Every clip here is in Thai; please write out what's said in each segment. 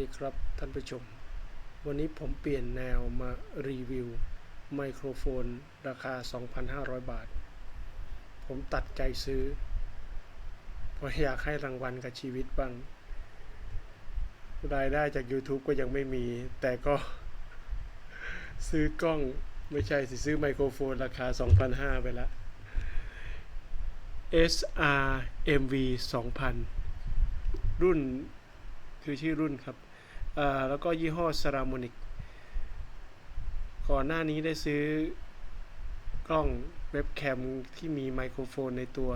ดีครับท่านผู้ชม วันนี้ผมเปลี่ยนแนวมารีวิว ไมโครโฟน ราคา 2,500 บาท ผมตัดใจซื้อ เพราะอยากให้รางวัลกับชีวิตบ้าง รายได้จาก YouTube ก็ยังไม่มี แต่ก็ ซื้อกล้องไม่ใช่สิซื้อไมโครโฟน ราคา 2,500 ไปละ SR MV 2000 รุ่นคือชื่อรุ่นครับ แล้วก็ยี่ห้อ s e r a m o n i c ก่อนหน้านี้ได้ซื้อกล้องเว็บแคมที่มีไมโครโฟนในตัว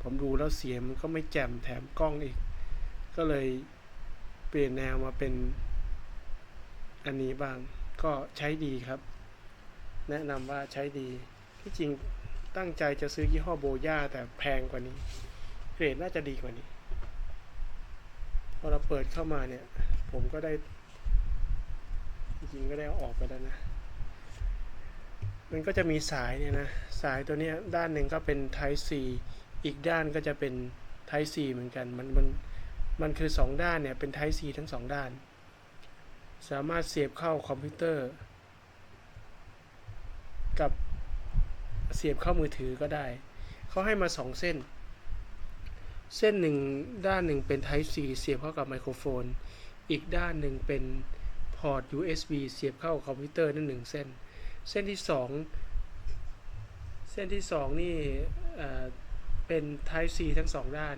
ผมดูแล้วเสียงมันก็ไม่แจ่มแถมกล้องอีก ก็เลยเปลี่ยนแนวมาเป็นอันนี้บ้างก็ใช้ดีครับ แนะนำว่าใช้ดี ที่จริงตั้งใจจะซื้อยี่ห้อโบย่าแต่แพงกว่านี้ เกรดน่าจะดีกว่านี้ พอเราเปิดเข้ามาเนี่ย ผมก็ได้ จริงๆก็ได้ออกไปแล้วนะ มันก็จะมีสายเนี่ยนะ สายตัวเนี้ยด้านหนึ่งก็เป็น Type C อีกด้านก็จะเป็น Type C เหมือนกัน มันมันมันคือสองด้านเนี่ยเป็น Type C ทั้งสองด้าน สามารถเสียบเข้าคอมพิวเตอร์ กับเสียบเข้ามือถือก็ได้ เขาให้มาสองเส้น เส้นหนึ่งด้านหนึ่งเป็น Type C เสียบเข้ากับไมโครโฟน อีกด้านหนึ่งเป็นพอร์ต USB เสียบเข้าคอมพิวเตอร์นั่นหนึ่งเส้น เส้นที่สองเส้นที่สองนี่เป็น Type C ทั้งสองด้าน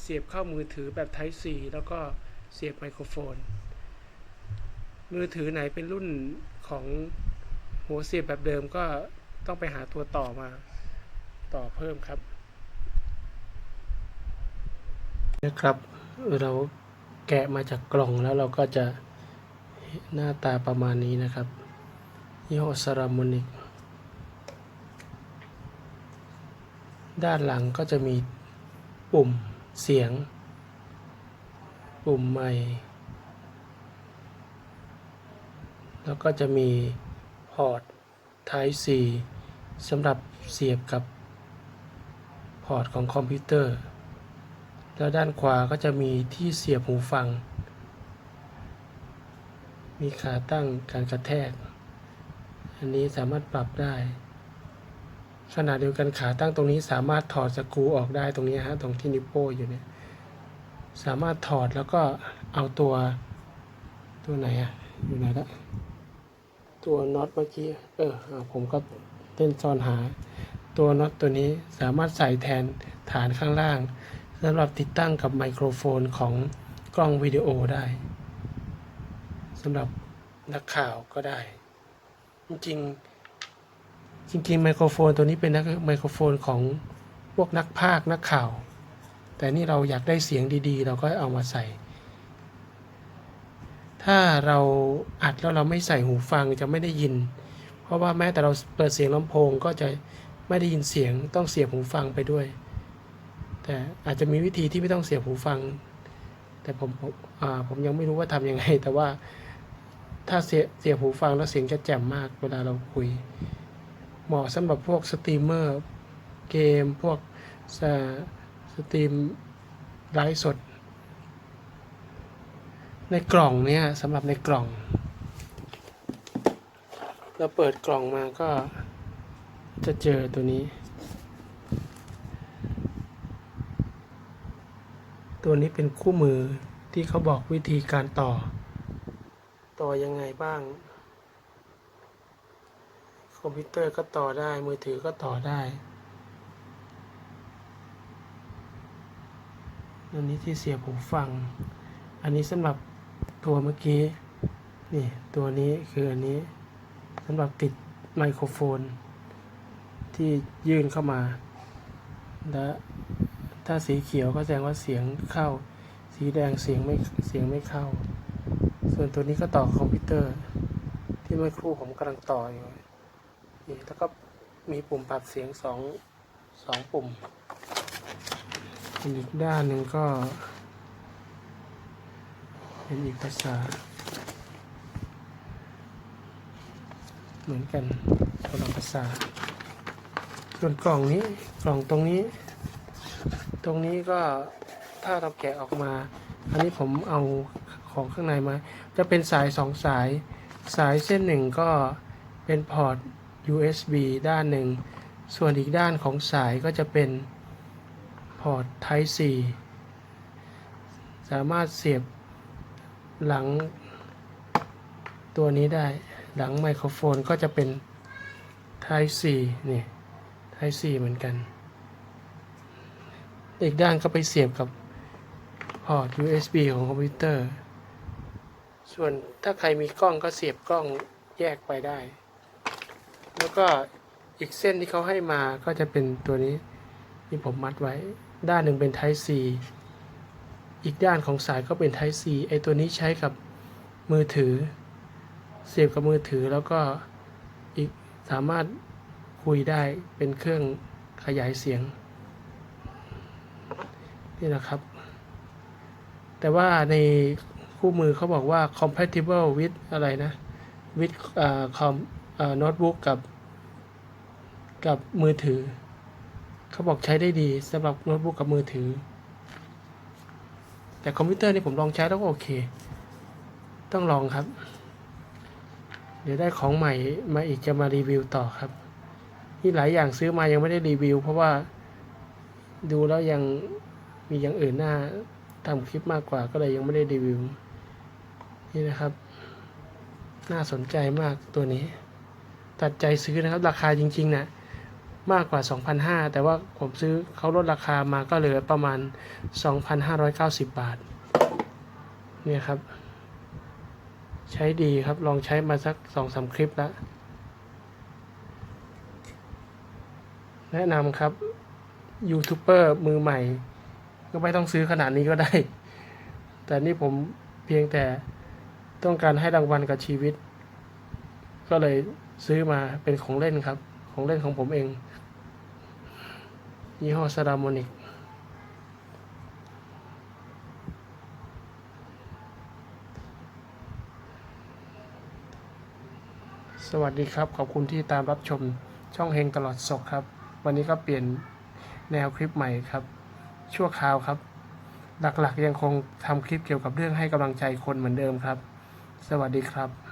เสียบเข้ามือถือแบบ Type C แล้วก็เสียบไมโครโฟน มือถือไหนเป็นรุ่นของหัวเสียบแบบเดิมก็ต้องไปหาตัวต่อมาต่อเพิ่มครับนะครับเรา แกะมาจากกล่องแล้วเราก็จะหน้าตาประมาณนี้นะครับยี่ห้อซารามอนิกด้านหลังก็จะมีปุ่มเสียง ปุ่มไมค์แล้วก็จะมีพอร์ต Type C สำหรับเสียบกับพอร์ตของคอมพิวเตอร์ แล้วด้านขวาก็จะมีที่เสียบหูฟัง มีขาตั้งการกระแทก อันนี้สามารถปรับได้ขณะเดียวกันขาตั้งตรงนี้สามารถถอดสกรูออกได้ตรงนี้ฮะตรงที่นิ้วโป้อยู่เนี่ยสามารถถอดแล้วก็เอาตัวตัวไหนอะอยู่ไหนละตัวน็อตเมื่อกี้เออผมก็เต้นซ่อนหา ตัวน็อตตัวนี้สามารถใส่แทนฐานข้างล่าง สำหรับติดตั้งกับไมโครโฟนของกล้องวิดีโอได้สำหรับนักข่าวก็ได้ จริงจริงๆไมโครโฟนตัวนี้เป็นไมโครโฟนของพวกนักพากนักข่าว แต่นี่เราอยากได้เสียงดีๆ เราก็เอามาใส่ ถ้าเราอัดแล้วเราไม่ใส่หูฟังจะไม่ได้ยิน เพราะว่าแม้แต่เราเปิดเสียงลำโพงก็จะไม่ได้ยินเสียงต้องเสียบหูฟังไปด้วย แต่อาจจะมีวิธีที่ไม่ต้องเสียหูฟัง แต่ผมผมอ่าผมยังไม่รู้ว่าทำยังไง แต่ว่าถ้าเสียเสียหูฟังแล้วเสียงจะแจ่มมากเวลาเราคุย เหมาะสำหรับพวกสตรีมเมอร์เกมพวกสสตรีมไลฟ์สด ในกล่องเนี่ยสำหรับในกล่อง เราเปิดกล่องมาก็จะเจอตัวนี้ ตัวนี้เป็นคู่มือที่เขาบอกวิธีการต่อ ต่อยังไงบ้าง คอมพิวเตอร์ก็ต่อได้มือถือก็ต่อได้อันนี้ที่เสียบหูฟัง อันนี้สำหรับตัวเมื่อกี้นี่ตัวนี้คืออันนี้สำหรับติดไมโครโฟน ที่ยื่นเข้ามา และ ถ้าสีเขียวก็แสดงว่าเสียงเข้า สีแดงเสียงไม่เสียงไม่เข้า ส่วนตัวนี้ก็ต่อคอมพิวเตอร์ ที่เมื่อครู่ผมกำลังต่ออยู่นี่แล้วก็มีปุ่มปรับเสียงสองสองปุ่ม อีกด้านหนึ่งก็เป็นอีกภาษา เหมือนกันคนละภาษาส่วนกล่องนี้กล่องตรงนี้ ตรงนี้ก็ถ้าเราแกะออกมา อันนี้ผมเอาของข้างในมา จะเป็นสายสองสาย สายเส้นหนึ่งก็เป็นพอร์ต USB ด้านหนึ่ง ส่วนอีกด้านของสายก็จะเป็นพอร์ต Type C สามารถเสียบหลังตัวนี้ได้ หลังไมโครโฟนก็จะเป็น Type C นี่ Type C เหมือนกัน อีกด้านก็ไปเสียบกับพอร์ต USB ของคอมพิวเตอร์ ส่วนถ้าใครมีกล้องก็เสียบกล้องแยกไปได้ แล้วก็อีกเส้นที่เขาให้มาก็จะเป็นตัวนี้ที่ผมมัดไว้ ด้านหนึ่งเป็น Type C อีกด้านของสายก็เป็น Type C ไอตัวนี้ใช้กับมือถือ เสียบกับมือถือแล้วก็อีกสามารถคุยได้เป็นเครื่องขยายเสียง นี่นะครับ แต่ว่าในคู่มือเขาบอกว่า compatible with อะไรนะ with อ่า com อ่า notebook กับ กับมือถือ เขาบอกใช้ได้ดีสำหรับโน้ตบุ๊กกับมือถือ แต่คอมพิวเตอร์นี่ผมลองใช้แล้วก็โอเค ต้องลองครับ เดี๋ยวได้ของใหม่มาอีกจะมารีวิวต่อครับนี่หลายอย่างซื้อมายังไม่ได้รีวิว เพราะว่าดูแล้วยัง มีอย่างอื่นน่าทำคลิปมากกว่าก็เลยยังไม่ได้รีวิว นี่นะครับ น่าสนใจมากตัวนี้ ตัดใจซื้อนะครับราคาจริงๆนะมากกว่า 2,500 แต่ว่าผมซื้อเขาลดราคามาก็เหลือประมาณ 2,590 บาท เนี่ยครับ ใช้ดีครับ ลองใช้มาสักสองสามคลิปแล้ว แนะนำครับ ยูทูบเบอร์มือใหม่ ก็ไม่ต้องซื้อขนาดนี้ก็ได้ แต่นี่ผมเพียงแต่ต้องการให้รางวัลกับชีวิต ก็เลยซื้อมาเป็นของเล่นครับ ของเล่นของผมเอง ยี่ห้อซารามอนิกสวัสดีครับ ขอบคุณที่ตามรับชมช่องเฮงตลอดศกครับ วันนี้ก็เปลี่ยนแนวคลิปใหม่ครับ ชั่วคราวครับ หลักๆยังคงทำคลิปเกี่ยวกับเรื่องให้กำลังใจคนเหมือนเดิมครับ สวัสดีครับ